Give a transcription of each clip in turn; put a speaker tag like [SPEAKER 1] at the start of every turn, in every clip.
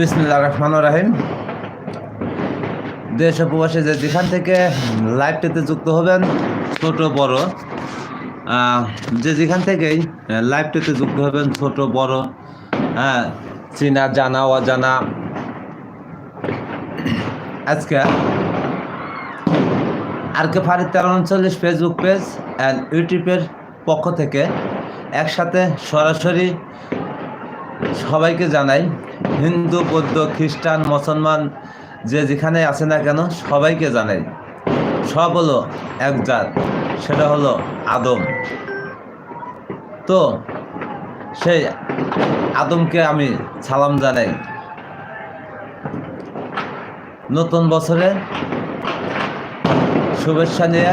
[SPEAKER 1] বিসমুল্লাহ রহমান রাহিম। দেশ উপবাসে যে যেখান থেকে লাইভটিতে যুক্ত হবেন, ছোট, বড় যে যেখান থেকেই লাইভটিতে যুক্ত হবেন, ছোট, বড় হ্যাঁ চীনা, জানা, অজানা। আজকে আর কে ফারিদ তেরো উনচল্লিশ ফেসবুক পেজ অ্যান্ড ইউটিউবের পক্ষ থেকে একসাথে সরাসরি সবাইকে জানাই হিন্দু, বৌদ্ধ, খ্রিস্টান, মুসলমান, যে যেখানে আছে না কেন, সবাইকে জানে। সব হলো এক জাত, সেটা হলো আদম। তো সেই আদমকে আমি সালাম জানাই। নতুন বছরে শুভেচ্ছা নিয়ে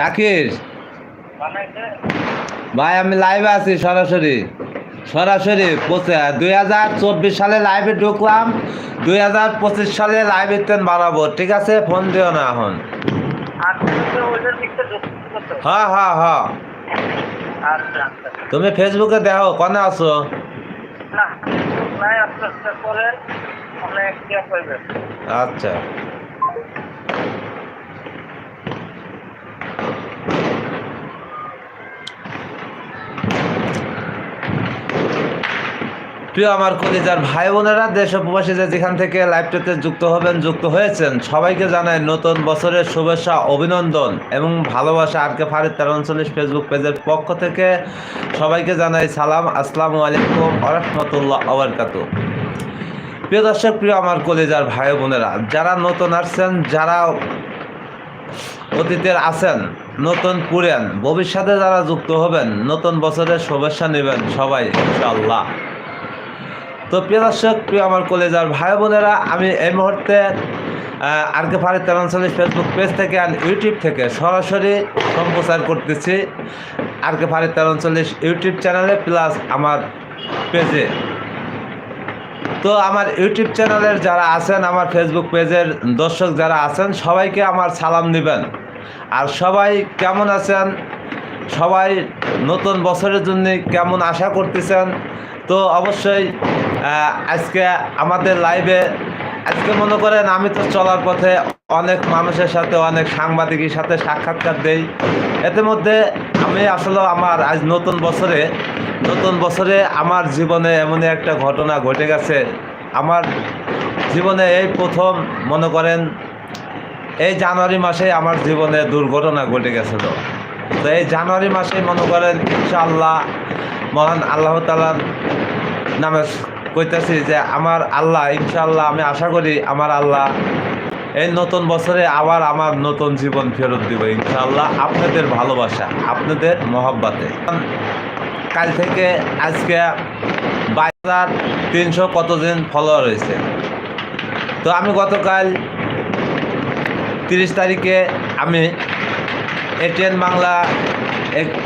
[SPEAKER 1] জাকির। ভাই আমি লাইভে আছি সরাসরি। সরাসরি দুই হাজার চব্বিশ সালে লাইভে ঢুকলাম দুই হাজার পঁচিশ সালে লাইভে তেন বানাবো ঠিক আছে? ফোন দিও না এখন। হ্যাঁ হ্যাঁ হ্যাঁ। তুমি ফেসবুকে দেখো কনে আছো? আচ্ছা। প্রিয় আমার কলিজার ভাই বোনেরা দেশ উপবাসী যে যেখান থেকে লাইভটাতে যুক্ত হবেন, যুক্ত হয়েছেন, সবাইকে জানাই নতুন বছরের শুভেচ্ছা, অভিনন্দন এবং ভালোবাসা। আরকে ফারিদ তেরো উনচল্লিশ ফেসবুক পেজের পক্ষ থেকে সবাইকে জানাই সালাম, আসসালামু আলাইকুম আরহামতুল্লাহ আবরকাতু প্রিয় দর্শক, প্রিয় আমার কলেজার ভাই বোনেরা, যারা নতুন আসছেন, যারা অতীতের আছেন, নতুন পুরেন, ভবিষ্যতে যারা যুক্ত হবেন, নতুন বছরের শুভেচ্ছা নেবেন সবাই, ইনশাআল্লাহ। তো প্রিয় দর্শক, প্রিয় আমার কলেজার ভাই বোনেরা, আমি এই মুহূর্তে আর কে ফারিদ তেরোচল্লিশ ফেসবুক পেজ থেকে আর ইউটিউব থেকে সরাসরি সম্প্রচার করতেছি আর কে ফারিদ তেরোচল্লিশ ইউটিউব চ্যানেলে প্লাস আমার পেজে তো আমার ইউটিউব চ্যানেলের যারা আছেন, আমার ফেসবুক পেজের দর্শক যারা আছেন, সবাইকে আমার সালাম নেবেন। আর সবাই কেমন আছেন? সবাই নতুন বছরের জন্য কেমন আশা করতেছেন? তো অবশ্যই আজকে আমাদের লাইভে আজকে মনে করেন আমি তো চলার পথে অনেক মানুষের সাথে, অনেক সাংবাদিকের সাথে সাক্ষাৎকার দেই। এতে মধ্যে আমি আসলে আমার আজ নতুন বছরে নতুন বছরে আমার জীবনে এমনই একটা ঘটনা ঘটে গেছে। আমার জীবনে এই প্রথম মনে করেন, এই জানুয়ারি মাসে আমার জীবনে দুর্ঘটনা ঘটে গেছিল। তো এই জানুয়ারি মাসে মনে করেন, ইনশাআল্লাহ মহান আল্লাহ তালার নামে কইতেছি যে আমার আল্লাহ ইনশাল্লাহ আমি আশা করি আমার আল্লাহ এই নতুন বছরে আবার আমার নতুন জীবন ফেরত দিব ইনশাল্লাহ আপনাদের ভালোবাসা, আপনাদের মহব্বাতে। কাল থেকে আজকে বাইশ হাজার তিনশো কতদিন ফলোয়ার হয়েছে? তো আমি গতকাল তিরিশ তারিখে আমি এটিএন বাংলা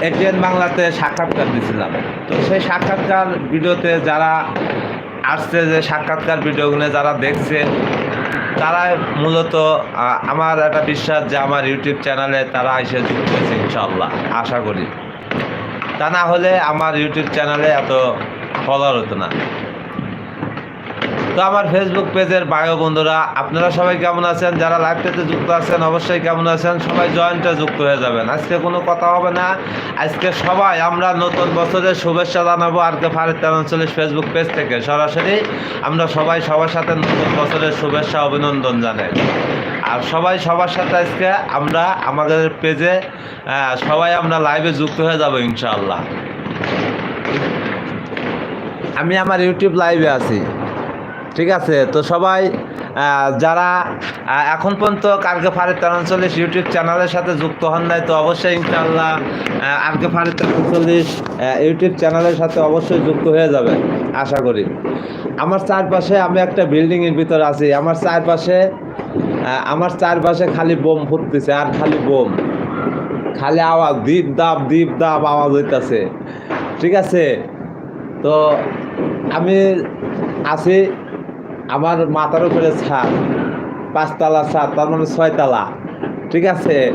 [SPEAKER 1] এটিএন বাংলাতে সাক্ষাৎকার দিয়েছিলাম তো সেই সাক্ষাৎকার ভিডিওতে যারা আসছে যে সাক্ষাৎকার ভিডিওগুলো যারা দেখছে তারা মূলত আমার একটা বিশ্বাস যে আমার ইউটিউব চ্যানেলে তারা এসে যুক্ত হয়েছে ইনশাল্লাহ আশা করি। তা না হলে আমার ইউটিউব চ্যানেলে এত ফলোয়ার হতো না। তো আমার ফেসবুক পেজের বায়ো বন্ধুরা, আপনারা সবাই কেমন আছেন? যারা লাইভটাতে যুক্ত আছেন, অবশ্যই কেমন আছেন? সবাই জয়েন্টে যুক্ত হয়ে যাবেন। আজকে কোনো কথা হবে না। আজকে সবাই, আমরা নতুন বছরের শুভেচ্ছা জানাব আর কে ফারিদ তেরোচল্লিশ ফেসবুক পেজ থেকে। সরাসরি আমরা সবাই সবার সাথে নতুন বছরের শুভেচ্ছা, অভিনন্দন জানাই। আর সবাই সবার সাথে আজকে আমরা আমাদের পেজে সবাই আমরা লাইভে যুক্ত হয়ে যাব ইনশাআল্লাহ। আমি আমার ইউটিউব লাইভে আছি। ঠিক আছে? তো সবাই যারা এখন পর্যন্ত কালকে ফারিদ তেরোচল্লিশ ইউটিউব চ্যানেলের সাথে যুক্ত হন নাই তো অবশ্যই ইনশাআল্লাহ আহ, আরকে ফারিদ তেরোচল্লিশ ইউটিউব চ্যানেলের সাথে অবশ্যই যুক্ত হয়ে যাবে আশা করি। আমার চারপাশে আমি একটা বিল্ডিংয়ের ভিতর আছি। আমার চারপাশে আমার চারপাশে খালি বোম ফুটতেছে আর খালি বোম। খালি আওয়াজ দীপ দাপ দ্বীপ দাপ আওয়াজ হইতেছে। ঠিক আছে? তো আমি আছি আমার মাথার উপরে ছাদ, পাঁচতলা ছাদ, তার মানে ছয়তলা, ঠিক আছে?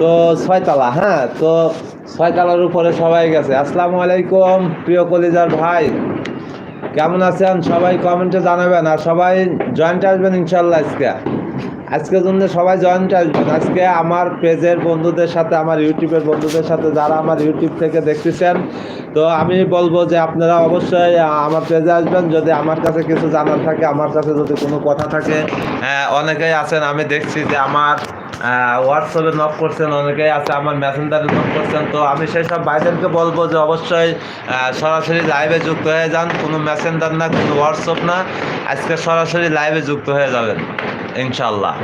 [SPEAKER 1] তো ছয়তলা হ্যাঁ? তো ছয়তলার উপরে সবাই গেছে। আসসালামু আলাইকুম, প্রিয় কলিজার ভাই। কেমন আছেন? সবাই কমেন্টে জানাবেন আর সবাই জয়েন্ট আসবেন ইনশাল্লাহ আজকে। আজকের জন্য সবাই জয়েন্ট আসবেন। আজকে আমার পেজের বন্ধুদের সাথে আমার ইউটিউবের বন্ধুদের সাথে যারা আমার ইউটিউব থেকে দেখতেছেন তো আমি বলব যে আপনারা অবশ্যই আমার পেজে আসবেন। যদি আমার কাছে কিছু জানার থাকে আমার কাছে যদি কোনো কথা থাকে হ্যাঁ, অনেকেই আছেন আমি দেখছি যে আমার হোয়াটসঅ্যাপে নক করছেন অনেকেই আছে আমার মেসেঞ্জারে নক করছেন। তো আমি সেই সব ভাইদেরকে বলব যে অবশ্যই সরাসরি লাইভে যুক্ত হয়ে যান। কোনো মেসেঞ্জার না কোনো হোয়াটসঅ্যাপ না। আজকে সরাসরি লাইভে যুক্ত হয়ে যাবেন। ইনশাল্লাহ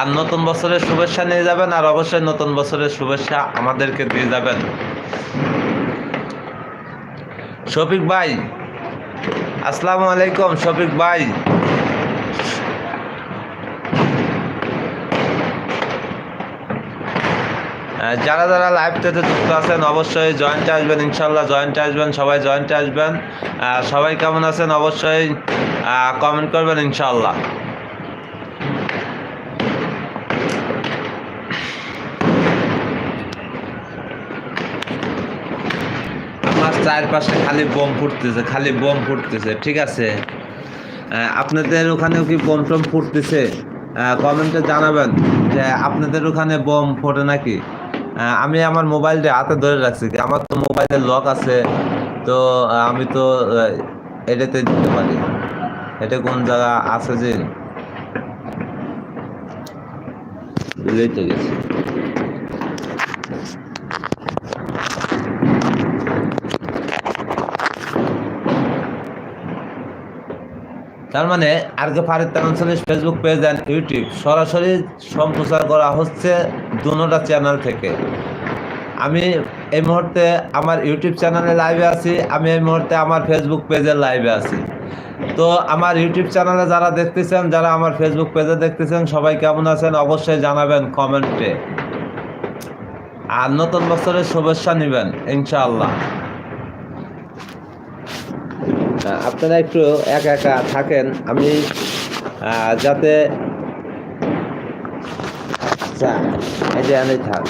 [SPEAKER 1] আর নতুন বছরের শুভেচ্ছা নিয়ে যাবেন, আর অবশ্যই নতুন বছরের শুভেচ্ছা আমাদেরকে দিয়ে যাবেন। শফিক ভাই, আসসালামু আলাইকুম শফিক ভাই। যারা যারা লাইভটাতে যুক্ত আছেন, অবশ্যই জয়েন্টে আসবেন ইনশাল্লাহ জয়েন্টে আসবেন, সবাই জয়েন্টে আসবেন। সবাই কেমন আছেন অবশ্যই কমেন্ট করবেন ইনশাল্লাহ আমার চারপাশে খালি বোম ফুটতেছে, খালি বোম ফুটতেছে, ঠিক আছে? আপনাদের ওখানেও কি বোম টোম ফুটতেছে? কমেন্টে জানাবেন যে আপনাদের ওখানে বোম ফোটে নাকি? আমি আমার মোবাইলটা হাতে ধরে রাখছি। আমার তো মোবাইলের লক আছে, তো আমি তো এটাতে দিতে পারি। এটা কোন জায়গা আছে যে? ভুলেই গেছি। তার মানে আরকে ফারিদ তানসলিস ফেসবুক পেজ অ্যান্ড ইউটিউব সরাসরি সম্প্রচার করা হচ্ছে দুনোটা চ্যানেল থেকে। আমি এই মুহূর্তে আমার ইউটিউব চ্যানেলে লাইভে আছি, আমি এই মুহূর্তে আমার ফেসবুক পেজে লাইভে আছি। তো আমার ইউটিউব চ্যানেলে যারা দেখতেছেন, যারা আমার ফেসবুক পেজে দেখতেছেন, সবাই কেমন আছেন অবশ্যই জানাবেন কমেন্টে আর নতুন বছরের শুভেচ্ছা নেবেন, ইনশাআল্লাহ। আপনারা একটু একা একা থাকেন। আমি যাতে আচ্ছা আমি থাক।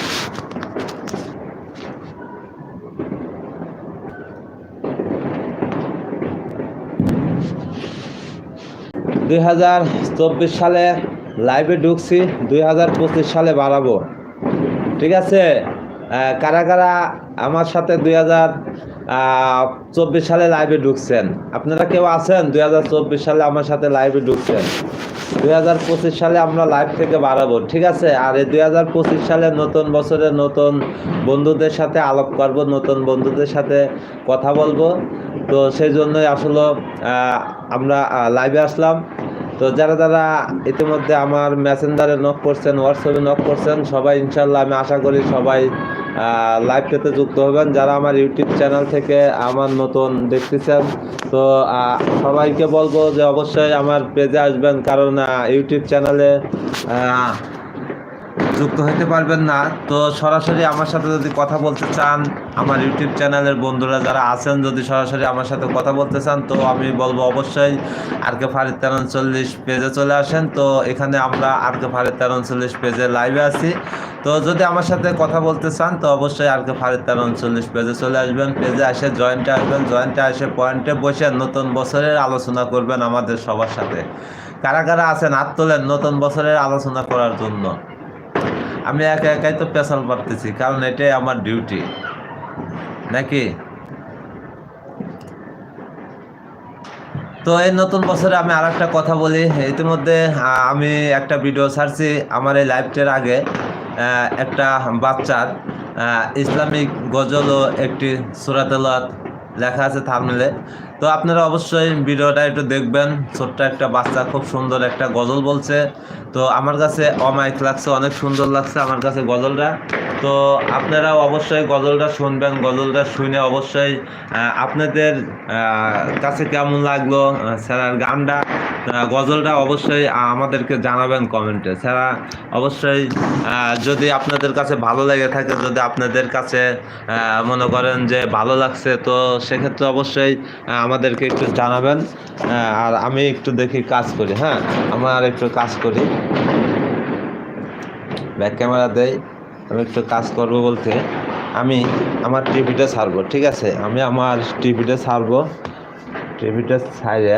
[SPEAKER 1] দুই হাজার চব্বিশ সালে লাইভে ঢুকছি, দুই হাজার পঁচিশ সালে বাড়াবো ঠিক আছে? কারা কারা আমার সাথে দুই হাজার চব্বিশ সালে লাইভে ঢুকছেন। আপনারা কেউ আছেন? দুই হাজার চব্বিশ সালে আমার সাথে লাইভে ঢুকছেন। দুই হাজার পঁচিশ সালে আমরা লাইভ থেকে বাড়াবো, ঠিক আছে? আর এই দুই হাজার পঁচিশ সালে নতুন বছরে নতুন বন্ধুদের সাথে আলাপ করব, নতুন বন্ধুদের সাথে কথা বলব। তো সেই জন্যই আসলে আমরা লাইভে আসলাম। তো যারা যারা ইতিমধ্যে আমার মেসেঞ্জারে নক করছেন হোয়াটসঅ্যাপে নক করছেন, সবাই ইনশাল্লাহ আমি আশা করি সবাই লাইভ পেতে যুক্ত হবেন। যারা আমার ইউটিউব চ্যানেল থেকে আমার নতুন দেখতেছেন, তো সবাইকে বলব যে অবশ্যই আমার পেজে আসবেন। কারণ ইউটিউব চ্যানেলে যুক্ত হতে পারবেন না। তো সরাসরি আমার সাথে যদি কথা বলতে চান, আমার ইউটিউব চ্যানেলের বন্ধুরা যারা আছেন, যদি সরাসরি আমার সাথে কথা বলতে চান, তো আমি বলব অবশ্যই আরকে ফারিদ তেরো পেজে চলে আসেন। তো এখানে আমরা আরকে ফারিদ তেরো চল্লিশ পেজে লাইভে আছি। তো যদি আমার সাথে কথা বলতে চান, তো অবশ্যই আরকে ফারিদ তেরো পেজে চলে আসবেন। পেজে এসে জয়েন্টে আসবেন। জয়েন্টে এসে পয়েন্টে বসে নতুন বছরের আলোচনা করবেন আমাদের সবার সাথে। কারা কারা আছেন হাত তোলেন নতুন বছরের আলোচনা করার জন্য? আমি একা একাই তো পেশাল পারতেছি কারণ এটাই আমার ডিউটি নাকি? তো এই নতুন বছরে আমি আর একটা কথা বলি, ইতিমধ্যে আমি একটা ভিডিও ছাড়ছি আমার এই লাইভটার আগে একটা বাচ্চার ইসলামিক গজল ও একটি সুরাতলত লেখা আছে থামলে। তো আপনারা অবশ্যই ভিডিওটা একটু দেখবেন। ছোট্ট একটা বাচ্চা খুব সুন্দর একটা গজল বলছে। তো আমার কাছে অমাইক লাগছে অনেক সুন্দর লাগছে আমার কাছে গজলটা। তো আপনারাও অবশ্যই গজলটা শুনবেন গজলটা শুনে অবশ্যই আপনাদের কাছে কেমন লাগল আহ, স্যারার গানটা গজলটা অবশ্যই আমাদেরকে জানাবেন কমেন্টে। স্যারা অবশ্যই যদি আপনাদের কাছে ভালো লেগে থাকে যদি আপনাদের কাছে মনে করেন যে ভালো লাগছে তো সেক্ষেত্রে অবশ্যই আমাদেরকে একটু জানাবেন আর আমি একটু দেখি কাজ করি হ্যাঁ? আমার একটু কাজ করি। ব্যাক ক্যামেরা দেই, আমি একটু কাজ করব বলতে। আমি আমার টিভিটা ছাড়বো, ঠিক আছে? আমি আমার টিভিটা ছাড়বো। টিভিটা ছাড়ে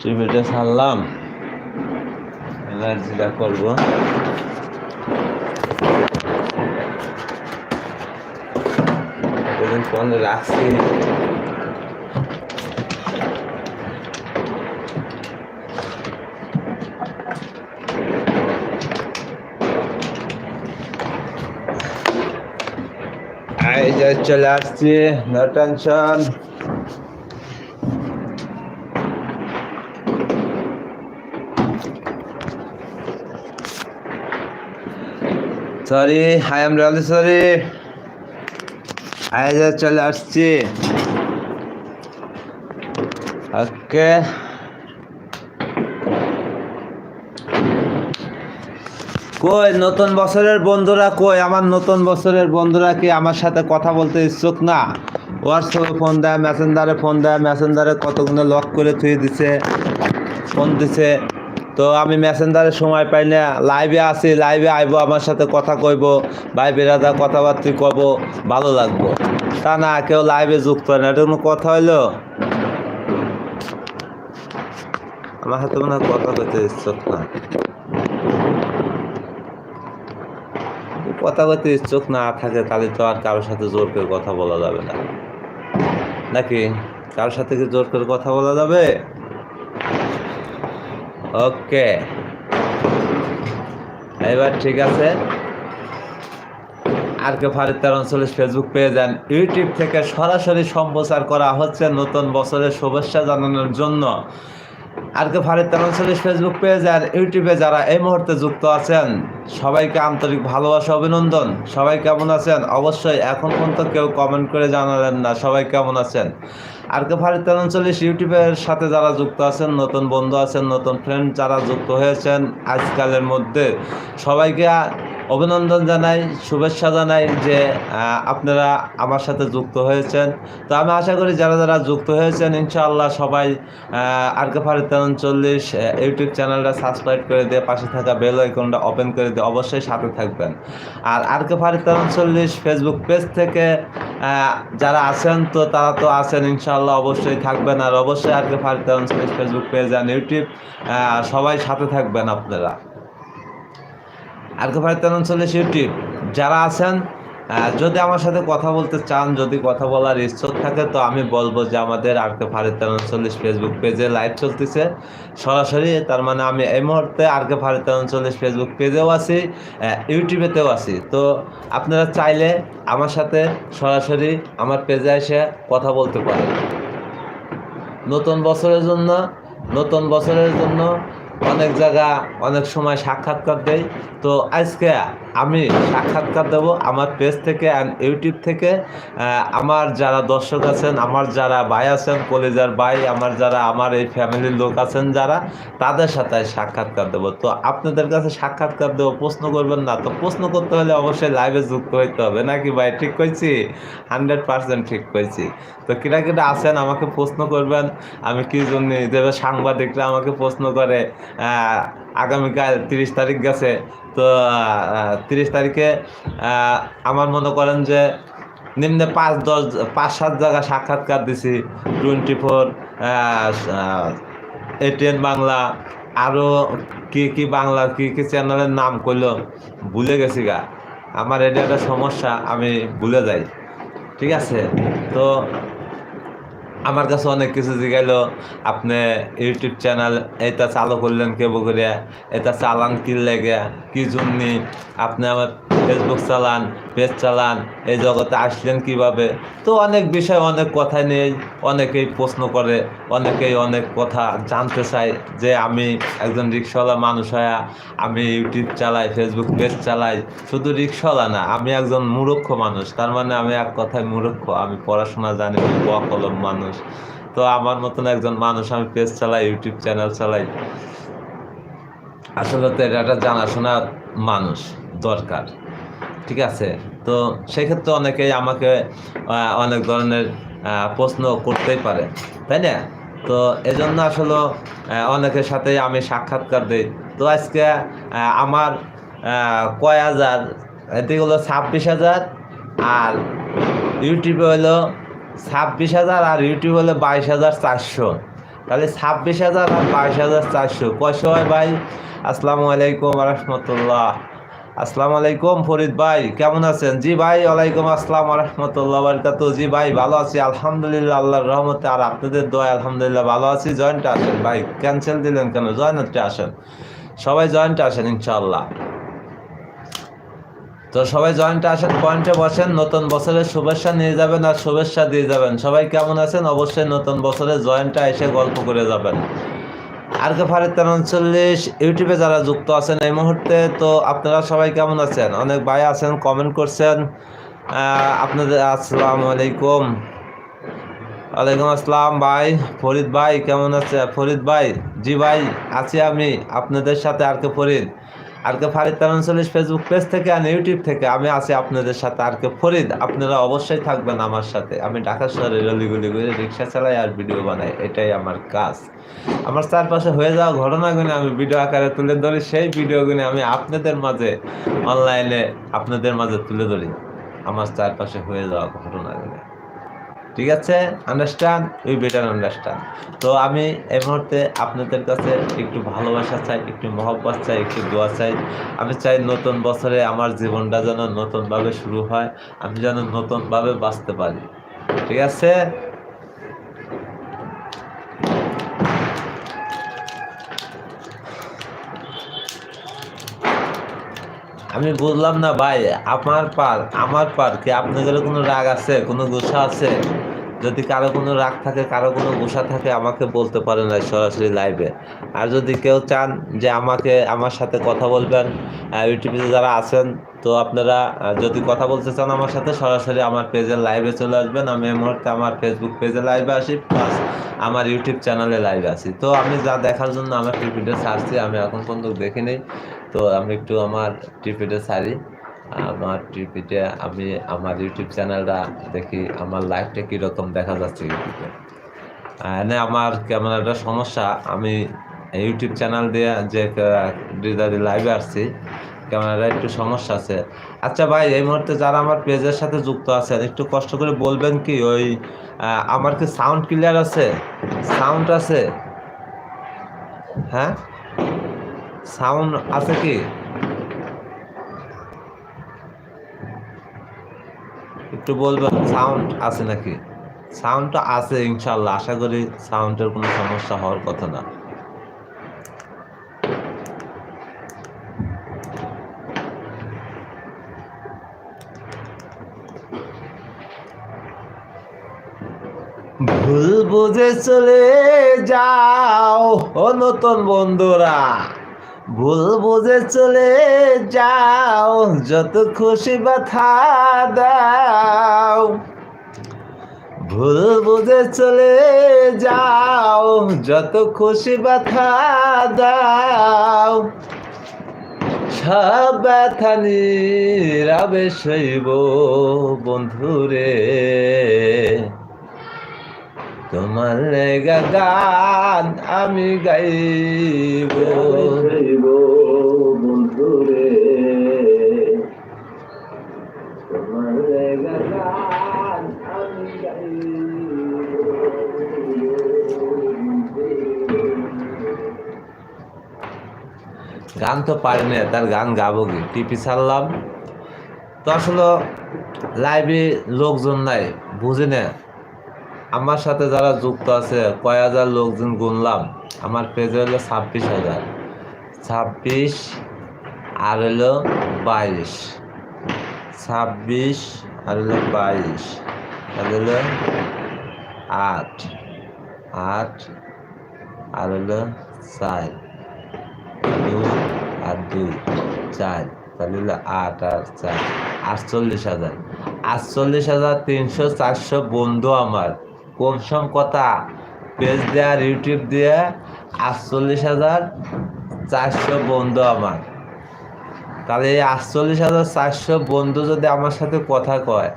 [SPEAKER 1] টিভিটা ছাড়লাম। এবার করব। এতদিন ফোন রাখছি চলে আসছি no tension sorry I am really sorry যে চলে আসছি। ওকে। কই, নতুন বছরের বন্ধুরা কই? আমার নতুন বছরের বন্ধুরা কি আমার সাথে কথা বলতে ইচ্ছুক না? হোয়াটসঅ্যাপে ফোন দেয় মেসেঞ্জারে ফোন দেয় মেসেঞ্জারে কতগুলো লক করে থুয়ে দিছে ফোন দিছে। তো আমি মেসেঞ্জারে সময় পাই না। লাইভে আছি লাইভে আইব, আমার সাথে কথা কইব, ভাই বেরাদা কথাবার্তা কব ভালো লাগবো। তা না, কেউ লাইভে যুক্ত হয় না, এটা কোনো কথা হইল? আমার হাতে মনে হয় কথা কইতে ইচ্ছুক না। কথা বলতে ইচ্ছুক না থাকে, তাহলে তো আর কারোর সাথে জোর করে কথা বলা যাবে না। নাকি? কারোর সাথে কি জোর করে কথা বলা যাবে? ওকে। এবার ঠিক আছে। আর কে ফারিদ তেরো উনচল্লিশ ফেসবুক পেয়ে যান। ইউটিউব থেকে সরাসরি সম্প্রচার করা হচ্ছে নতুন বছরের শুভেচ্ছা জানানোর জন্য। আর কে ফারিদ তেরো ফেসবুক পেয়ে যান। ইউটিউবে যারা এই মুহূর্তে যুক্ত আছেন, সবাইকে আন্তরিক ভালোবাসা, অভিনন্দন। সবাই কেমন আছেন? অবশ্যই এখন পর্যন্ত কেউ কমেন্ট করে জানালেন না। সবাই কেমন আছেন? আর কে ফারিদ তেরো ইউটিউবের সাথে যারা যুক্ত আছেন, নতুন বন্ধু আছেন, নতুন ফ্রেন্ড যারা যুক্ত হয়েছেন আজকালের মধ্যে, সবাইকে অভিনন্দন জানাই, শুভেচ্ছা জানাই যে আপনারা আমার সাথে যুক্ত হয়েছেন। তো আমি আশা করি যারা যারা যুক্ত হয়েছেন, ইনশাআল্লাহ সবাই আর কে ফারিদ চল্লিশ ইউটিউব চ্যানেলটা সাবস্ক্রাইব করে দিয়ে পাশে থাকা বেল আইকনটা ওপেন করে দিয়ে অবশ্যই সাথে থাকবেন। আর আর কে ফারিদ চল্লিশ ফেসবুক পেজ থেকে যারা আছেন তো তারা তো আছেন ইনশাল্লাহ অবশ্যই থাকবেন। আর অবশ্যই আজকে ফারিদ চল্লিশ ফেসবুক পেজ আর ইউটিউব সবাই সাথে থাকবেন আপনারা। আজকে ফারিদ চল্লিশ ইউটিউব যারা আছেন যদি আমার সাথে কথা বলতে চান, যদি কথা বলার ইচ্ছুক থাকে, তো আমি বলব যে আমাদের আর কে ফারিদ চল্লিশ ফেসবুক পেজে লাইভ চলতেছে। সরাসরি, তার মানে আমি এই মুহূর্তে আর কে ফারিদ চল্লিশ ফেসবুক পেজেও আছি ইউটিউবেতেও আছি। তো আপনারা চাইলে আমার সাথে সরাসরি আমার পেজে এসে কথা বলতে পারেন। নতুন বছরের জন্য, নতুন বছরের জন্য অনেক জায়গা, অনেক সময় সাক্ষাৎকার দেয় তো আজকে আমি সাক্ষাৎকার দেব আমার পেজ থেকে অ্যান্ড ইউটিউব থেকে। আমার যারা দর্শক আছেন, আমার যারা ভাই আছেন, কলেজার ভাই, আমার যারা, আমার এই ফ্যামিলির লোক আছেন যারা, তাদের সাথে সাক্ষাৎকার দেবো। তো আপনাদের কাছে সাক্ষাৎকার দেবো প্রশ্ন করবেন না, তো প্রশ্ন করতে হলে অবশ্যই লাইভে যুক্ত হইতে হবে। নাকি ভাই, ঠিক কইছি? হান্ড্রেড পার্সেন্ট ঠিক কইছি। তো কিরা কিরা আছেন, আমাকে প্রশ্ন করবেন, আমি কি জন্য দেবে সাংবাদিকরা আমাকে প্রশ্ন করে আগামীকাল তিরিশ তারিখ গেছে তো তিরিশ তারিখে আমার মনে করেন যে নিম্নে পাঁচ, দশ, পাঁচ, সাত জায়গা সাক্ষাৎকার দিছি। টোয়েন্টি ফোর এটিএন বাংলা আরও কি কি বাংলা, কি কি চ্যানেলের নাম করল ভুলে গেছি গা। আমার এটা একটা সমস্যা, আমি ভুলে যাই। ঠিক আছে? তো আমার কাছে অনেক কিছু জিগাইল। আপনি ইউটিউব চ্যানেল, এটা চালু করলেন কেবো করিয়া, এটা চালান কি লেগে কি জন্য? আপনি আমার ফেসবুক চালান পেজ চালান, এই জগতে আসলেন কীভাবে? তো অনেক বিষয় অনেক কথা নিয়ে অনেকেই প্রশ্ন করে, অনেকেই অনেক কথা জানতে চায় যে আমি একজন রিক্সাওয়ালা মানুষ হয়ে আমি ইউটিউব চালাই ফেসবুক পেজ চালাই, শুধু রিক্সাওয়ালা না, আমি একজন মূর্খ মানুষ। তার মানে আমি এক কথায় মূর্খ, আমি পড়াশোনা জানি কলম মানুষ। তো আমার মতন একজন মানুষ আমি পেজ চালাই, ইউটিউব চ্যানেল চালাই। আসলে তো এটা একটা জানাশোনা মানুষ দরকার। ঠিক আছে? তো সেক্ষেত্রে অনেকেই আমাকে অনেক ধরনের প্রশ্ন করতেই পারে, তাই না? তো এজন্য আসলে অনেকের সাথে আমি সাক্ষাৎকার দিই। তো আজকে আমার কয় হাজার? এদিকে হলো ছাব্বিশ হাজার আর ইউটিউবে হলো ছাব্বিশ হাজার আর ইউটিউব হলো বাইশ হাজার চারশো। তাহলে ছাব্বিশ হাজার আর বাইশ হাজার চারশো। কয়শো হয় ভাই? আসসালামু আলাইকুম রহমতুল্লাহ। আসসালামু আলাইকুম ফরিদ ভাই, কেমন আছেন? জি ভাই, ওয়ালাইকুম আসসালাম রহমতুল্লাহ বারকাত জি ভাই, ভালো আছি, আলহামদুলিল্লাহ, আল্লাহর রহমতে। আর আপনাদের দোয়া আলহামদুলিল্লাহ ভালো আছি। জয়েন্টে আসেন ভাই ক্যান্সেল দিলেন কেন? জয়েন্টে আসেন। সবাই জয়েন্টে আসেন ইনশাআল্লাহ। তো সবাই জয়েন্টে আসেন, পয়েন্টে বসেন, নতুন বছরের শুভেচ্ছা নিয়ে যাবেন আর শুভেচ্ছা দিয়ে যাবেন। সবাই কেমন আছেন? অবশ্যই নতুন বছরে জয়েন্টে এসে গল্প করে যাবেন। আর কে ফারিদ উনচল্লিশ ইউটিউবে যারা যুক্ত আছেন এই মুহূর্তে, তো আপনারা সবাই কেমন আছেন? অনেক ভাই আছেন কমেন্ট করছেন। আপনাদের, আসসালাম আলাইকুম। ওয়ালাইকুম আসসালাম ভাই, ফরিদ ভাই, কেমন আছে? ফরিদ ভাই, জি ভাই, আছি আমি, আপনাদের সাথে আর কে ফরিদ। আর কে ফারিদ উনচল্লিশ ফেসবুক পেজ থেকে আর ইউটিউব থেকে আমি আছি আপনাদের সাথে। আর কে ফরিদ, আপনারা অবশ্যই থাকবেন আমার সাথে। আমি ঢাকা শহরে রলিগুলি করে রিক্সা চালাই আর ভিডিও বানাই। এটাই আমার কাজ। আমার চারপাশে হয়ে যাওয়া ঘটনাগুলি আমি ভিডিও আকারে তুলে ধরি। সেই ভিডিওগুলি আমি আপনাদের মাঝে অনলাইনে আপনাদের মাঝে তুলে ধরি। আমার চারপাশে হয়ে যাওয়া ঘটনাগুলি। ঠিক আছে? আন্ডারস্ট্যান্ড উই বেটার আন্ডারস্ট্যান্ড তো আমি এই মুহূর্তে আপনাদের কাছে একটু ভালোবাসা চাই, একটু মহব্বত চাই, একটু দোয়া চাই। আমি চাই নতুন বছরে আমার জীবনটা যেন নতুনভাবে শুরু হয়, আমি যেন নতুনভাবে বাঁচতে পারি। ঠিক আছে? আমি বুঝলাম না ভাই, আমার পার আমার পার, কি আপনাদের কোনো রাগ আছে, কোনো গুসা আছে? যদি কারও কোনো রাগ থাকে, কারও কোনো গুসা থাকে, আমাকে বলতে পারেন না সরাসরি লাইভে আর যদি কেউ চান যে আমাকে, আমার সাথে কথা বলবেন ইউটিউবে যারা আছেন, তো আপনারা যদি কথা বলতে চান আমার সাথে, সরাসরি আমার পেজের লাইভে চলে আসবেন। আমি এই মুহূর্তে আমার ফেসবুক পেজে লাইভে আসি প্লাস আমার ইউটিউব চ্যানেলে লাইভে আছি তো আমি যা দেখার জন্য আমার টিভিতে ছাড়ছি আমি এখন পর্যন্ত দেখিনি। তো আমি একটু আমার টিভিতে ছাড়ি আমার টিভিতে আমি আমার ইউটিউব চ্যানেলটা দেখি, আমার লাইভটা কীরকম দেখা যাচ্ছে ইউটিউবে এনে আমার ক্যামেরাটা সমস্যা, আমি ইউটিউব চ্যানেল দিয়ে যে ডিজারি লাইভে আসছি ক্যামেরাটা একটু সমস্যা আছে। আচ্ছা ভাই, এই মুহূর্তে যারা আমার পেজের সাথে যুক্ত আছেন, একটু কষ্ট করে বলবেন কি, ওই আমার কি সাউন্ড ক্লিয়ার আছে? সাউন্ড আছে? হ্যাঁ? সাউন্ড আছে কি? একটু বলবেন সাউন্ড আছে নাকি? সাউন্ডটা আছে ইনশাল্লাহ আশা করি সাউন্ডের কোনো সমস্যা হওয়ার কথা না। ভুল বুঝে চলে যাও, ও নতুন বন্ধুরা। ভুল বুঝে চলে যাও, যত খুশি ব্যথা দাও। ভুল বুঝে চলে যাও, যত খুশি ব্যথা দাও। সব ব্যথা নিরাবে শৈব বন্ধুরে। তোমার লেগা গান আমি গাইব। গান তো পারি না, তার গান গাবো কি? টিপি ছাড়লাম। তো আসলে লাইভে লোকজন নাই, বুঝি না। আমার সাথে যারা যুক্ত আছে, কয় হাজার লোকজন গুনলাম। আমার পেজে হলো ছাব্বিশ হাজার। ছাব্বিশ আর হলো বাইশ। ছাব্বিশ আর হলো বাইশ। আর হলো আট। আট আর হলো চার। দুই, চার, তাহলে হলো আট আর চার, আটচল্লিশ হাজার। আটচল্লিশ হাজার তিনশো চারশো বন্ধু আমার। কম সম কথা পেজ দিয়ে আর ইউটিউব দিয়ে, আটচল্লিশ হাজার চারশো বন্ধু আমার। তাহলে এই আটচল্লিশ হাজার চারশো বন্ধু যদি আমার সাথে কথা কয়,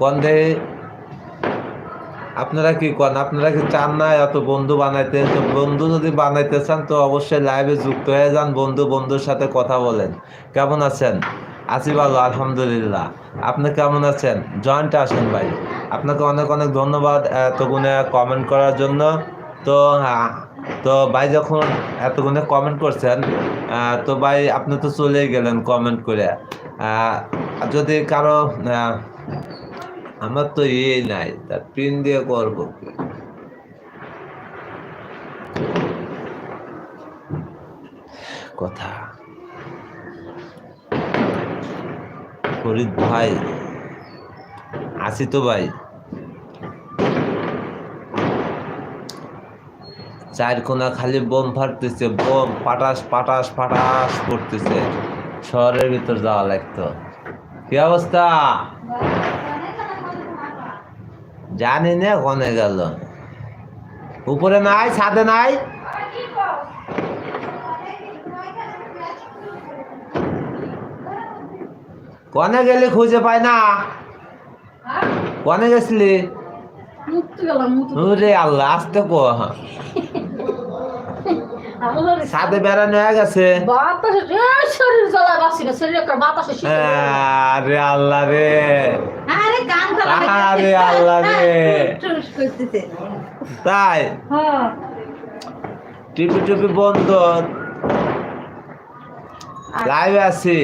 [SPEAKER 1] কোন দেখি আপনারা কি কন? আপনারা কি চান না এত বন্ধু বানাইতে? বন্ধু যদি বানাইতে চান তো অবশ্যই লাইভে যুক্ত হয়ে যান বন্ধু বন্ধুর সাথে কথা বলেন। কেমন আছেন? আছি ভালো আলহামদুলিল্লাহ। আপনি কেমন আছেন? জয়েন্টে আসেন ভাই। আপনাকে অনেক অনেক ধন্যবাদ এতগুণে কমেন্ট করার জন্য। তো হ্যাঁ, তো ভাই যখন এতগুণে কমেন্ট করছেন তো ভাই আপনি তো চলেই গেলেন কমেন্ট করে। যদি কারও আমার তো এ নাই তার পিন দিয়ে করব কি? কথা। ফরিদ ভাই আছি তো ভাই চার কোনা খালি বোম ফাটতেছে, বোম পাটাস পাটাস পাটাস করতেছে শহরের ভিতর যাওয়া লাগতো। কি অবস্থা? জানি না কনে গেল। উপরে নাই ছাদে নাই? কনে গেলি খুঁজে পাই না? কনে গেছিলি? আল্লাহ আসতে কো। বেড়ানো হয়ে গেছে। আরে আল্লাহ রে।
[SPEAKER 2] আরে
[SPEAKER 1] আল্লাহ রে। তাই?
[SPEAKER 2] হ্যাঁ।
[SPEAKER 1] টিপি টিপি বন্ধ। লাইভে আছি।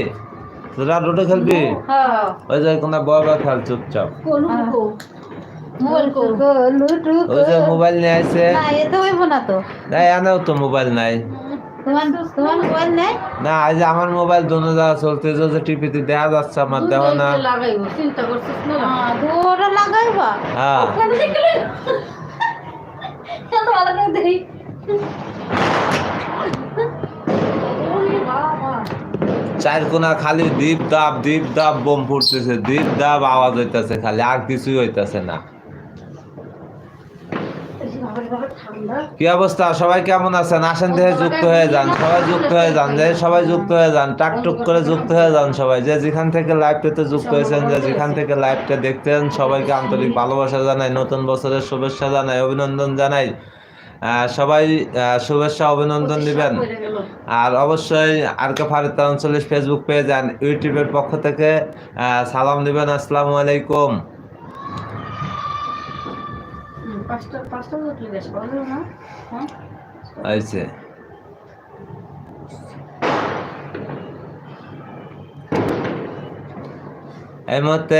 [SPEAKER 1] তোরা লুডো খেলবি?
[SPEAKER 2] হ্যাঁ।
[SPEAKER 1] ওই যে কোনো বড় খেল চুপচাপ।
[SPEAKER 2] মোবাইল কো। লুটু
[SPEAKER 1] ওই যে মোবাইল নিয়ে আসে
[SPEAKER 2] না এ তো হইব না তো
[SPEAKER 1] মোবাইল নাই। না যে আমার মোবাইল দোনো যা যে টিপিতে যাচ্ছে আমার দেওয়া না।
[SPEAKER 2] চিন্তা করছিস না? হ্যাঁ লাগাইবা?
[SPEAKER 1] হ্যাঁ। চার কোনা খালি দীপ দাপ দীপ দাপ বোম ফুটতেছে দীপ দাপ আওয়াজ হইতাছে খালি আর কিছুই হইতাছে না। কি অবস্থা? সবাই কেমন আছেন? আসেন দেখে যুক্ত হয়ে যান। সবাই যুক্ত হয়ে যান। যে সবাই যুক্ত হয়ে যান। টাক টুক করে যুক্ত হয়ে যান সবাই। যে যেখান থেকে লাইভটাতে যুক্ত হয়েছেন, যে যেখান থেকে লাইভটা দেখতেন, সবাইকে আন্তরিক ভালোবাসা জানাই, নতুন বছরের শুভেচ্ছা জানাই, অভিনন্দন জানাই। সবাই শুভেচ্ছা, অভিনন্দন দিবেন। আর অবশ্যই আর কে ফারিদ উনচল্লিশ ফেসবুক পেয়ে যান ইউটিউবের পক্ষ থেকে সালাম দিবেন। আসসালামু আলাইকুম।
[SPEAKER 2] পাঁচটা পাঁচটা উঠলে বেশ ভালো না? হ্যাঁ?
[SPEAKER 1] এই মুহূর্তে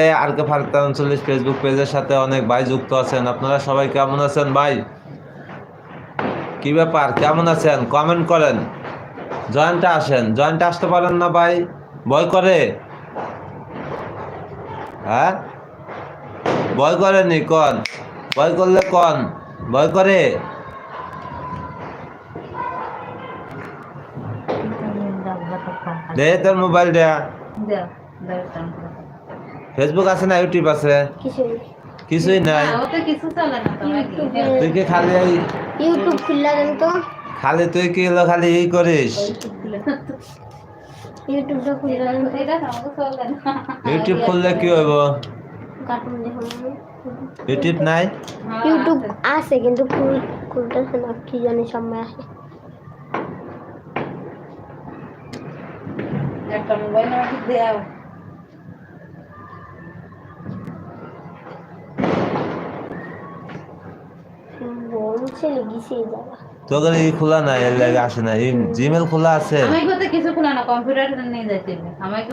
[SPEAKER 1] উনচল্লিশ ফেসবুক পেজের সাথে অনেক ভাই যুক্ত আছেন। আপনারা সবাই কেমন আছেন ভাই? কি ব্যাপার? কেমন আছেন? কমেন্ট করেন। জয়েন্টে আসেন। জয়েন্টে আসতে পারেন না ভাই? ভয় করে? হ্যাঁ? ভয় করেনি কন? ভয় করলে কন? ভয় করে? দে তোর মোবাইল দেয়া ফেসবুক আছে না ইউটিউব আছে? কিছুই। নাই।
[SPEAKER 2] নাকি?
[SPEAKER 1] তুই কি খালি
[SPEAKER 3] ইউটিউব খুললা দেন তো?
[SPEAKER 1] খালি তুই কি হলো খালি এই করিস। ইউটিউব খুললে কি হইব?
[SPEAKER 3] কার্টুন দেখুন
[SPEAKER 1] ইউটিউব নাই?
[SPEAKER 3] ইউটিউব
[SPEAKER 2] আছে।
[SPEAKER 3] কিন্তু খুল খুলতেছে না কি জানি সময় আসে।
[SPEAKER 2] একটা মোবাইল আমাকে দেও।
[SPEAKER 3] এই
[SPEAKER 1] খোলা নাই এর লাগে আসে না এই জিমেল খোলা আছে?
[SPEAKER 2] কিছু কোনো না কম্পিউটার নিয়ে যাইতে হবে। আমাকে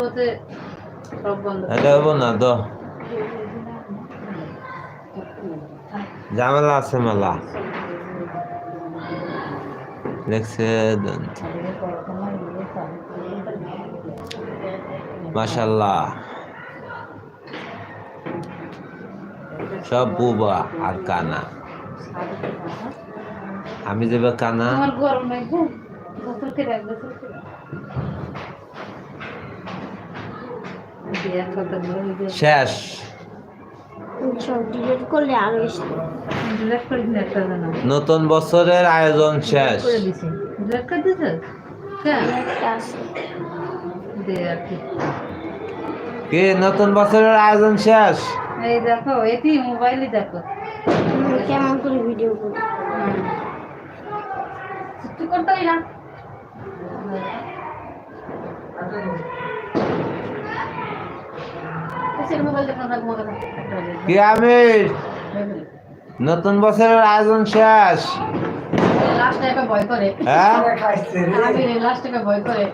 [SPEAKER 2] সব বন্ধ।
[SPEAKER 1] এটা হইব না তো ঝামেলা আছে মেলা। লেখছে মাশাল্লাহ সব বুবা আর কানা। আমি যাবে কানা। শেষ। নতুন বছরের আয়োজন শেষ।
[SPEAKER 2] কি।
[SPEAKER 1] কি নতুন বছরের আয়োজন শেষ?
[SPEAKER 2] এই দেখো এটি মোবাইলে দেখো।
[SPEAKER 3] কেমন করে ভিডিও করি
[SPEAKER 2] করতে না মোবাইল দেখো না মোবাইল
[SPEAKER 1] কি আমির? নতুন বছরের আয়োজন শেষ।
[SPEAKER 2] ভয় করে।